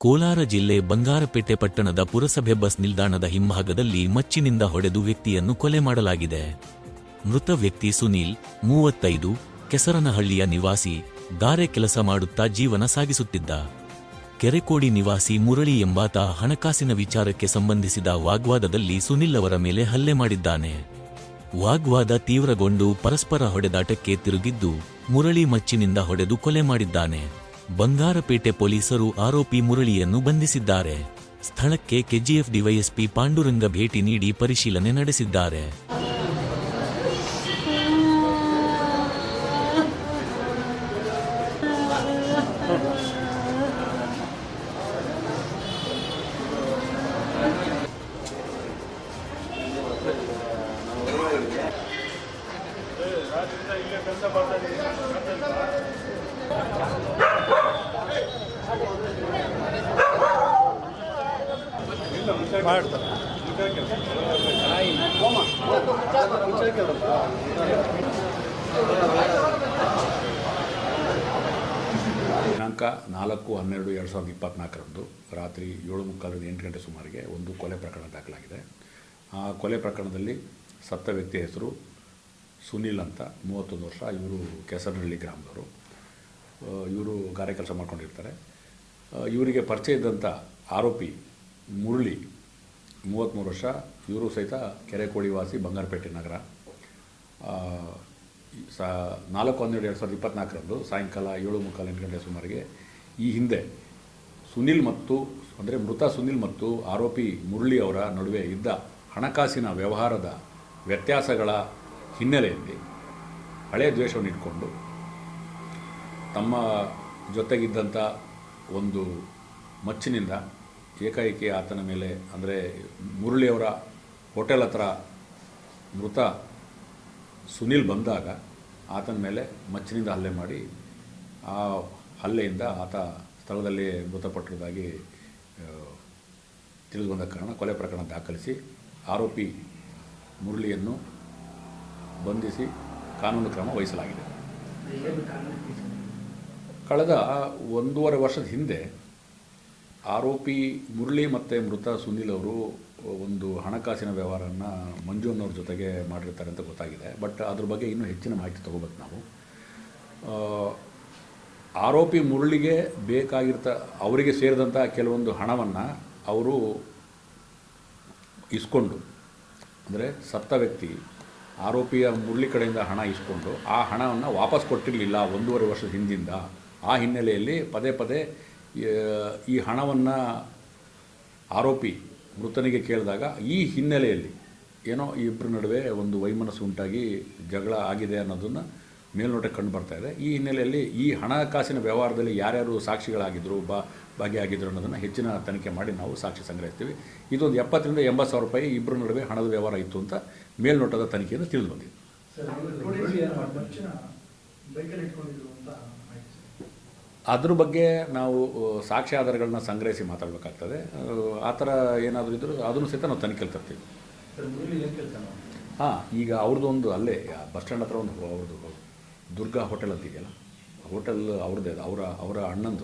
ಕೋಲಾರ ಜಿಲ್ಲೆ ಬಂಗಾರಪೇಟೆ ಪಟ್ಟಣದ ಪುರಸಭೆ ಬಸ್ ನಿಲ್ದಾಣದ ಹಿಂಭಾಗದಲ್ಲಿ ಮಚ್ಚಿನಿಂದ ಹೊಡೆದು ವ್ಯಕ್ತಿಯನ್ನು ಕೊಲೆ ಮಾಡಲಾಗಿದೆ. ಮೃತ ವ್ಯಕ್ತಿ ಸುನೀಲ್, ಮೂವತ್ತೈದು, ಕೆಸರನಹಳ್ಳಿಯ ನಿವಾಸಿ, ಗಾರೆ ಕೆಲಸ ಮಾಡುತ್ತಾ ಜೀವನ ಸಾಗಿಸುತ್ತಿದ್ದ. ಕೆರೆಕೋಡಿ ನಿವಾಸಿ ಮುರಳಿ ಎಂಬಾತ ಹಣಕಾಸಿನ ವಿಚಾರಕ್ಕೆ ಸಂಬಂಧಿಸಿದ ವಾಗ್ವಾದದಲ್ಲಿ ಸುನಿಲ್ ಅವರ ಮೇಲೆ ಹಲ್ಲೆ ಮಾಡಿದ್ದಾನೆ. ವಾಗ್ವಾದ ತೀವ್ರಗೊಂಡು ಪರಸ್ಪರ ಹೊಡೆದಾಟಕ್ಕೆ ತಿರುಗಿದ್ದು ಮುರಳಿ ಮಚ್ಚಿನಿಂದ ಹೊಡೆದು ಕೊಲೆ ಮಾಡಿದ್ದಾನೆ. ಬಂಗಾರಪೇಟೆ ಪೊಲೀಸರು ಆರೋಪಿ ಮುರಳಿಯನ್ನು ಬಂಧಿಸಿದ್ದಾರೆ. ಸ್ಥಳಕ್ಕೆ ಕೆಜಿಎಫ್ ಡಿವೈಎಸ್ಪಿ ಪಾಂಡುರಂಗ ಭೇಟಿ ನೀಡಿ ಪರಿಶೀಲನೆ ನಡೆಸಿದ್ದಾರೆ. ಮಾಡ್ತಾರೆ. ದಿನಾಂಕ ನಾಲ್ಕು, ಹನ್ನೆರಡು, ಎರಡು ಸಾವಿರದ ಇಪ್ಪತ್ನಾಲ್ಕರಂದು ರಾತ್ರಿ ಏಳು ಮುಕ್ಕಾಲರಿಂದ ಎಂಟು ಗಂಟೆ ಸುಮಾರಿಗೆ ಒಂದು ಕೊಲೆ ಪ್ರಕರಣ ದಾಖಲಾಗಿದೆ. ಆ ಕೊಲೆ ಪ್ರಕರಣದಲ್ಲಿ ಸತ್ತ ವ್ಯಕ್ತಿಯ ಹೆಸರು ಸುನೀಲ್ ಅಂತ, ಮೂವತ್ತೊಂದು ವರ್ಷ. ಇವರು ಕೆಸರನಹಳ್ಳಿ ಗ್ರಾಮದವರು. ಇವರು ಗಾರೆ ಕೆಲಸ ಮಾಡ್ಕೊಂಡಿರ್ತಾರೆ. ಇವರಿಗೆ ಪರಿಚಯ ಇದ್ದಂಥ ಆರೋಪಿ ಮುರಳಿ ಮೂವತ್ತ್ಮೂರು ವರ್ಷ ಇವರು ಸಹಿತ ಕೆರೆಕೋಳಿ ವಾಸಿ ಬಂಗಾರಪೇಟೆ ನಗರ. ಸಾ, ನಾಲ್ಕು ಹನ್ನೆರಡು ಎರಡು ಸಾವಿರದ ಇಪ್ಪತ್ನಾಲ್ಕರಂದು ಸಾಯಂಕಾಲ ಏಳು ಮುಕ್ಕಾಲು ಎಂಟು ಗಂಟೆ ಸುಮಾರಿಗೆ ಈ ಹಿಂದೆ ಸುನಿಲ್ ಮತ್ತು, ಅಂದರೆ ಮೃತ ಸುನಿಲ್ ಮತ್ತು ಆರೋಪಿ ಮುರಳಿ ಅವರ ನಡುವೆ ಇದ್ದ ಹಣಕಾಸಿನ ವ್ಯವಹಾರದ ವ್ಯತ್ಯಾಸಗಳ ಹಿನ್ನೆಲೆಯಲ್ಲಿ ಹಳೆಯ ದ್ವೇಷವನ್ನು ಇಟ್ಕೊಂಡು ತಮ್ಮ ಜೊತೆಗಿದ್ದಂಥ ಒಂದು ಮಚ್ಚಿನಿಂದ ಏಕಾಏಕಿ ಆತನ ಮೇಲೆ ಅಂದರೆ ಮುರಳಿಯವರ ಹೋಟೆಲ್ ಹತ್ರ ಮೃತ ಸುನಿಲ್ ಬಂದಾಗ ಆತನ ಮೇಲೆ ಮಚ್ಚಿನಿಂದ ಹಲ್ಲೆ ಮಾಡಿ ಆ ಹಲ್ಲೆಯಿಂದ ಆತ ಸ್ಥಳದಲ್ಲಿ ಮೃತಪಟ್ಟಿರುವುದಾಗಿ ತಿಳಿದುಬಂದ ತಿಳಿದು ಬಂದ ಕಾರಣ ಕೊಲೆ ಪ್ರಕರಣ ದಾಖಲಿಸಿ ಆರೋಪಿ ಮುರಳಿಯನ್ನು ಬಂಧಿಸಿ ಕಾನೂನು ಕ್ರಮ ವಹಿಸಲಾಗಿದೆ. ಕಳೆದ ಒಂದೂವರೆ ವರ್ಷದ ಹಿಂದೆ ಆರೋಪಿ ಮುರಳಿ ಮತ್ತು ಮೃತ ಸುನಿಲ್ ಅವರು ಒಂದು ಹಣಕಾಸಿನ ವ್ಯವಹಾರವನ್ನು ಮಂಜುನವ್ರ ಜೊತೆಗೆ ಮಾಡಿರ್ತಾರೆ ಅಂತ ಗೊತ್ತಾಗಿದೆ. ಬಟ್ ಅದ್ರ ಬಗ್ಗೆ ಇನ್ನೂ ಹೆಚ್ಚಿನ ಮಾಹಿತಿ ತೊಗೋಬೇಕು ನಾವು. ಆರೋಪಿ ಮುರಳಿಗೆ ಬೇಕಾಗಿರ್ತ, ಅವರಿಗೆ ಸೇರಿದಂಥ ಕೆಲವೊಂದು ಹಣವನ್ನು ಅವರು ಇಸ್ಕೊಂಡು, ಅಂದರೆ ಸತ್ತ ವ್ಯಕ್ತಿ ಆರೋಪಿಯ ಮುರಳಿ ಕಡೆಯಿಂದ ಹಣ ಇಸ್ಕೊಂಡು ಆ ಹಣವನ್ನು ವಾಪಸ್ ಕೊಟ್ಟಿರಲಿಲ್ಲ ಒಂದೂವರೆ ವರ್ಷದ ಹಿಂದಿಂದ. ಆ ಹಿನ್ನೆಲೆಯಲ್ಲಿ ಪದೇ ಪದೇ ಈ ಹಣವನ್ನು ಆರೋಪಿ ಮೃತನಿಗೆ ಕೇಳಿದಾಗ ಈ ಹಿನ್ನೆಲೆಯಲ್ಲಿ ಏನೋ ಈ ಇಬ್ಬರ ನಡುವೆ ಒಂದು ವೈಮನಸ್ಸು ಉಂಟಾಗಿ ಜಗಳ ಆಗಿದೆ ಅನ್ನೋದನ್ನು ಮೇಲ್ನೋಟಕ್ಕೆ ಕಂಡು ಬರ್ತಾ ಇದೆ. ಈ ಹಿನ್ನೆಲೆಯಲ್ಲಿ ಈ ಹಣಕಾಸಿನ ವ್ಯವಹಾರದಲ್ಲಿ ಯಾರ್ಯಾರು ಸಾಕ್ಷಿಗಳಾಗಿದ್ದರು ಬಾ ಭಾಗಿಯಾಗಿದ್ದರು ಅನ್ನೋದನ್ನು ಹೆಚ್ಚಿನ ತನಿಖೆ ಮಾಡಿ ನಾವು ಸಾಕ್ಷಿ ಸಂಗ್ರಹಿಸ್ತೀವಿ. ಇದೊಂದು ಎಪ್ಪತ್ತರಿಂದ ಎಂಬತ್ತು ಸಾವಿರ ರೂಪಾಯಿ ಇಬ್ಬರ ನಡುವೆ ಹಣದ ವ್ಯವಹಾರ ಇತ್ತು ಅಂತ ಮೇಲ್ನೋಟದ ತನಿಖೆಯನ್ನು ತಿಳಿದು ಬಂದಿದೆ. ಅದ್ರ ಬಗ್ಗೆ ನಾವು ಸಾಕ್ಷ್ಯಾಧಾರಗಳನ್ನ ಸಂಗ್ರಹಿಸಿ ಮಾತಾಡಬೇಕಾಗ್ತದೆ. ಆ ಥರ ಏನಾದರೂ ಇದ್ದರೂ ಅದನ್ನು ಸಹಿತ ನಾವು ತನಿಖೆಲಿ ತರ್ತೀವಿ. ಹಾಂ ಈಗ ಅವ್ರದ್ದು ಒಂದು ಅಲ್ಲೇ ಬಸ್ ಸ್ಟ್ಯಾಂಡ್ ಹತ್ರ ಒಂದು ಅವ್ರದ್ದು ದುರ್ಗಾ ಹೋಟೆಲ್ ಅಂತ ಇದೆಯಲ್ಲ ಹೋಟೆಲ್ ಅವ್ರದ್ದೇ ಅವರ ಅವರ ಅಣ್ಣಂದು.